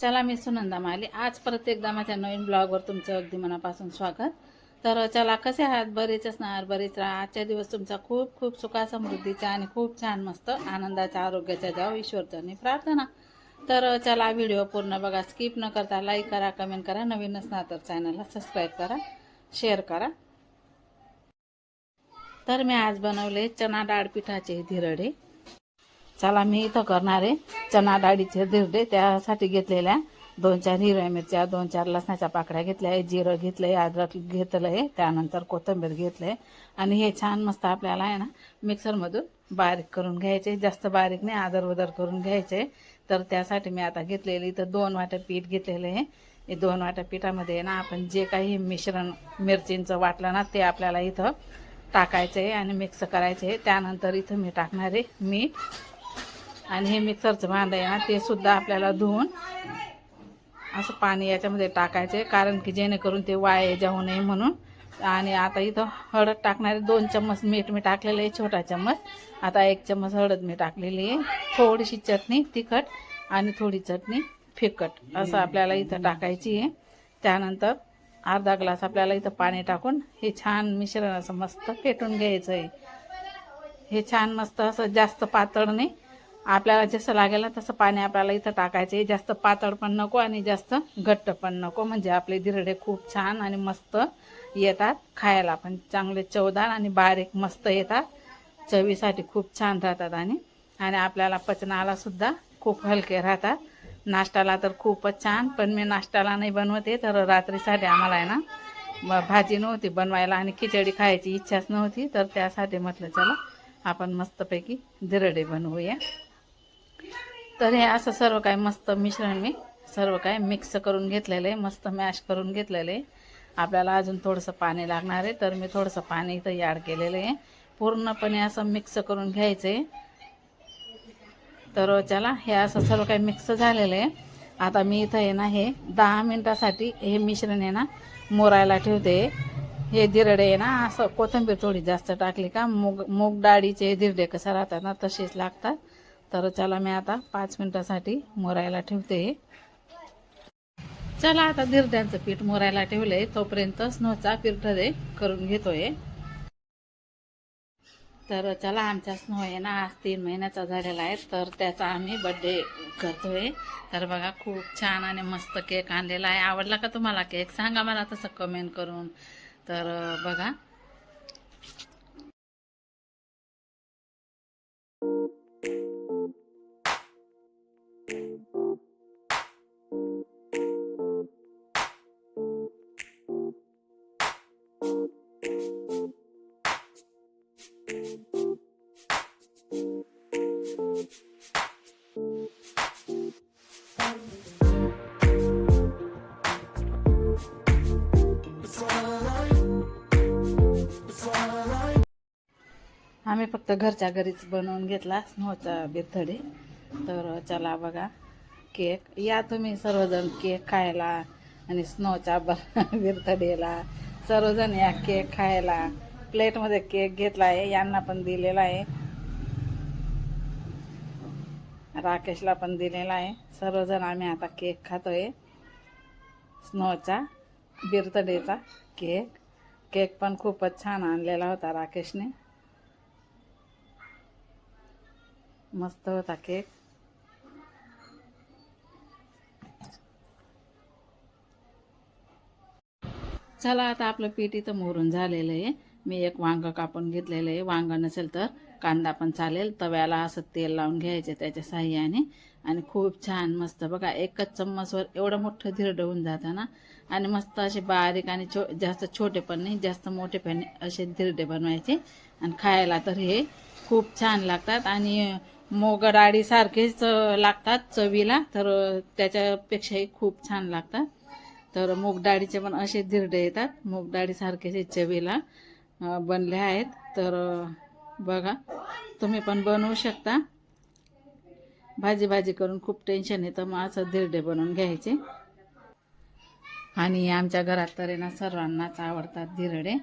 चला मी सुनंदा माली. आज परत एकदा माझ्या नवीन ब्लॉगवर तुमचं अगदी मनापासून स्वागत. तर चला कसे आहात? बरेच असणार बरेच राहा. आजच्या दिवस तुमचा खूप खूप सुखा समृद्धीचा आणि खूप छान मस्त आनंदाच्या आरोग्याच्या जाव ईश्वरचरणी प्रार्थना. तर चला व्हिडिओ पूर्ण बघा. स्किप न करता लाईक करा कमेंट करा. नवीन असणार तर चॅनलला सबस्क्राईब करा शेअर करा. तर मी आज बनवले चना डाळ पिठाचे धिरडे चला मी इथं करणार आहे. चना डाळीचे धिरडे त्यासाठी घेतलेल्या दोन चार हिरव्या मिरच्या दोन चार लसणाच्या पाकळ्या घेतल्या आहे. जिरं घेतलं आहे अद्रक घेतलं आहे त्यानंतर कोथिंबीर घेतलं आहे आणि हे छान मस्त आपल्याला आहे ना मिक्सरमधून बारीक करून घ्यायचे. जास्त बारीक नाही आदर उदर करून घ्यायचे. तर त्यासाठी मी आता घेतलेली इथं दोन वाट्या पीठ घेतलेलं आहे. हे दोन वाट्या पिठामध्ये ना आपण जे काही मिश्रण मिरचींचं वाटलं ना ते आपल्याला इथं टाकायचं आहे आणि मिक्स करायचं आहे. त्यानंतर इथं मी टाकणार आहे मीठ. आणि हे मिक्सरचं भांडं आहे ना ते सुद्धा आपल्याला धुवून असं पाणी याच्यामध्ये टाकायचं आहे कारण की जेणेकरून ते वाया जाऊ नये म्हणून. आणि आता इथं हळद टाकणारे दोन चम्मच मीठ मी टाकलेलं आहे छोटा चम्मच. आता एक चम्मच हळद मी टाकलेली आहे. थोडीशी चटणी तिखट आणि थोडी चटणी फिकट असं आपल्याला इथं टाकायची आहे. त्यानंतर अर्धा ग्लास आपल्याला इथं पाणी टाकून हे छान मिश्रण असं मस्त फेटून घ्यायचं आहे हे छान मस्त असं जास्त पातळ नाही आपल्याला जसं लागेल ना तसं पाणी आपल्याला इथं टाकायचं आहे. जास्त पातळ पण नको आणि जास्त घट्ट पण नको. म्हणजे आपले धिरडे खूप छान आणि मस्त येतात खायला. पण चांगले चवदार आणि बारीक मस्त येतात. चवीसाठी खूप छान राहतात आणि आणि आपल्याला पचनाला सुद्धा खूप हलके राहतात. नाश्त्याला तर खूपच छान पण मी नाश्त्याला नाही बनवते तर रात्रीसाठी आम्हाला आहे ना भाजी नव्हती बनवायला आणि खिचडी खायची इच्छाच नव्हती. तर त्यासाठी म्हटलं चला आपण मस्तपैकी धिरडे बनवूया. तर हे असं सर्व काय मस्त मिश्रण मी सर्व काय मिक्स करून घेतलेलं आहे मस्त मॅश करून घेतलेलं. आहे आपल्याला अजून थोडंसं पाणी लागणार आहे तर मी थोडंसं पाणी इथं ॲड केलेलं आहे. पूर्णपणे असं मिक्स करून घ्यायचं. आहे तर चला हे असं सर्व काही मिक्स झालेलं आहे. आता मी इथं आहे ना हे दहा मिनटासाठी हे मिश्रण आहे ना मोरायला ठेवते. हे दिरडे आहे ना असं कोथिंबीर थोडी जास्त टाकली का मूग मूग डाळीचे दिरडे कसं राहतात ना तसेच लागतात. तर चला मी आता पाच मिनटासाठी मोरायला ठेवते. चला आता दिरड्यांचं पीठ मोरायला ठेवलंय तोपर्यंत स्नोचा पीठ दे करून घेतोय. तर चला आमचा स्नो आहे ना आज तीन महिन्याचा झालेला आहे. तर त्याचा आम्ही बड्डे करतोय. तर बघा खूप छान आणि मस्त केक आणलेला आहे. आवडला का तुम्हाला केक सांगा मला तसं कमेंट करून. तर बघा. आम्ही फक्त घरच्या घरीच बनवून घेतला स्नोचा बिरथडे तर चला बघा केक. या तुम्ही सर्वजण केक खायला आणि स्नोच्या ब बिरथडेला सर्वजण या केक खायला प्लेटमध्ये केक घेतला आहे यांना पण दिलेला आहे. राकेशला पण दिलेला आहे. सर्वजण आम्ही आता केक खातोय. स्नोचा बिरथडेचा केक. केक पण खूपच छान आणलेला होता राकेशने. मस्त होता केक चला आता आपलं पीठ इथं मोरून झालेलं आहे. मी एक वांग कापून घेतलेलं आहे. वांग नसेल तर कांदा पण चालेल. तव्याला असं तेल लावून घ्यायचे त्याच्या साह्याने. आणि खूप छान मस्त बघा एकच चम्मचवर एवढं मोठं धिरडं होऊन जातं ना. आणि मस्त असे बारीक आणि छो जास्त छोटे पण नाही जास्त मोठे पण असे धिरडे बनवायचे. आणि खायला तर हे खूप छान लागतात. आणि मोग डाळीसारखेच लागतात चवीला. तर त्याच्यापेक्षाही खूप छान लागतात. तर मूग डाळीचे पण असे धिरडे येतात. मूग डाळीसारखेच चवीला बनले आहेत. तर बघा तुम्ही पण बनवू शकता. भाजी भाजी करून खूप टेन्शन येतं. मग असं धिरडे बनवून घ्यायचे. आणि आमच्या घरात तर आहे ना सर्वांनाच आवडतात धिरडे.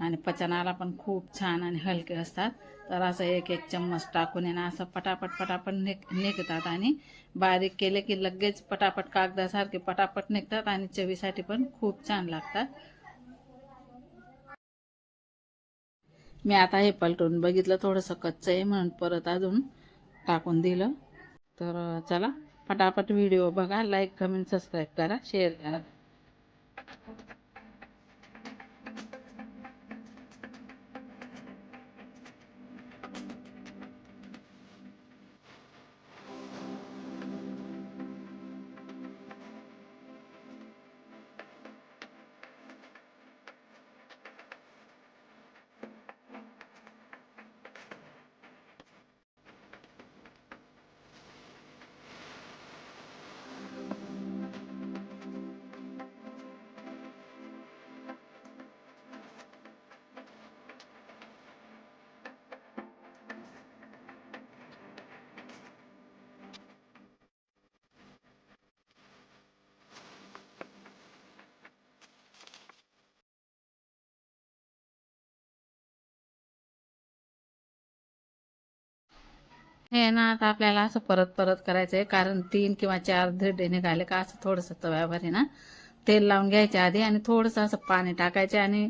आणि पचनाला पण खूप छान आणि हलके असतात. तर असं एक एक चम्मच टाकून आहे ना असं पटापट पटापट निघ निघतात आणि बारीक केले की लगेच पटापट कागदासारखे पटापट निघतात आणि चवीसाठी पण खूप छान लागतात. मी आता हे पलटून बघितलं थोडंसं कच्चं आहे म्हणून परत अजून टाकून दिलं. तर चला पटापट व्हिडिओ बघा लाईक कमेंट सबस्क्राईब करा शेअर करा. हे ना आता आपल्याला असं परत परत करायचं आहे कारण तीन किंवा चार धिरडे निघाले का असं थोडंसं तव्यावर आहे ना तेल लावून घ्यायचे आधी आणि थोडंसं असं पाणी टाकायचे आणि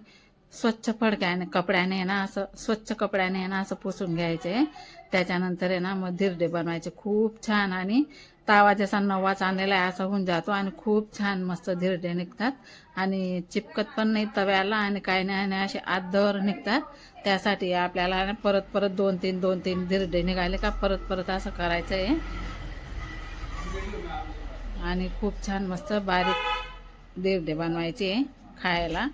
स्वच्छ फडक्याने कपड्याने आहे ना असं स्वच्छ कपड्याने आहे ना असं पुसून घ्यायचे. त्याच्यानंतर आहे ना मग धिरडे बनवायचे. खूप छान आणि तावा जसा नवाच आणलेला आहे असा होऊन जातो. आणि खूप छान मस्त धिरडे निघतात. आणि चिपकत पण नाही तव्याला आणि काही नाही आणि असे आदर निघतात. त्यासाठी आपल्याला परत परत दोन तीन दोन तीन धिरडे निघाले का परत परत असं करायचं आहे आणि खूप छान मस्त बारीक धिरडे बनवायचे खायला.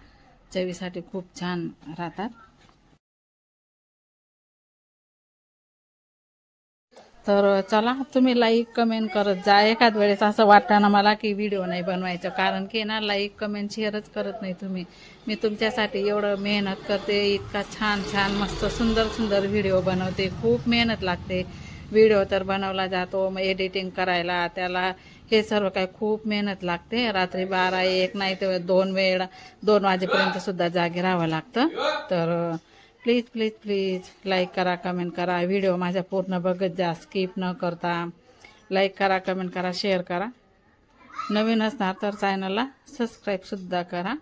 चवीसाठी खूप छान राहतात. तर चला तुम्ही लाईक कमेंट करत जा. एखाद वेळेस असं वाटतं ना मला की व्हिडिओ नाही बनवायचं. कारण की ना लाईक कमेंट शेअरच करत नाही तुम्ही. मी तुमच्यासाठी एवढं मेहनत करते. इतका छान छान मस्त सुंदर सुंदर व्हिडिओ बनवते. खूप मेहनत लागते. व्हिडिओ तर बनवला जातो मग एडिटिंग करायला. त्याला हे सर्व काय खूप मेहनत लागते. रात्री बारा एक नाही तर दोन वेळ दोन वाजेपर्यंत सुद्धा जागे राहावं लागतं. तर प्लीज प्लीज प्लीज लाईक करा कमेंट करा. व्हिडिओ माझ्या पूर्ण बघत जा. स्किप न करता. लाईक करा कमेंट करा शेअर करा. नवीन असणार तर चॅनलला सबस्क्राईबसुद्धा करा.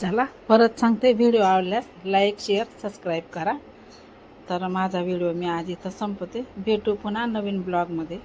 चला परत सांगते व्हिडिओ आवडल्यास लाईक शेअर सबस्क्राईब करा. तर माझा व्हिडिओ मी आज इथं संपते भेटू पुन्हा नवीन ब्लॉगमध्ये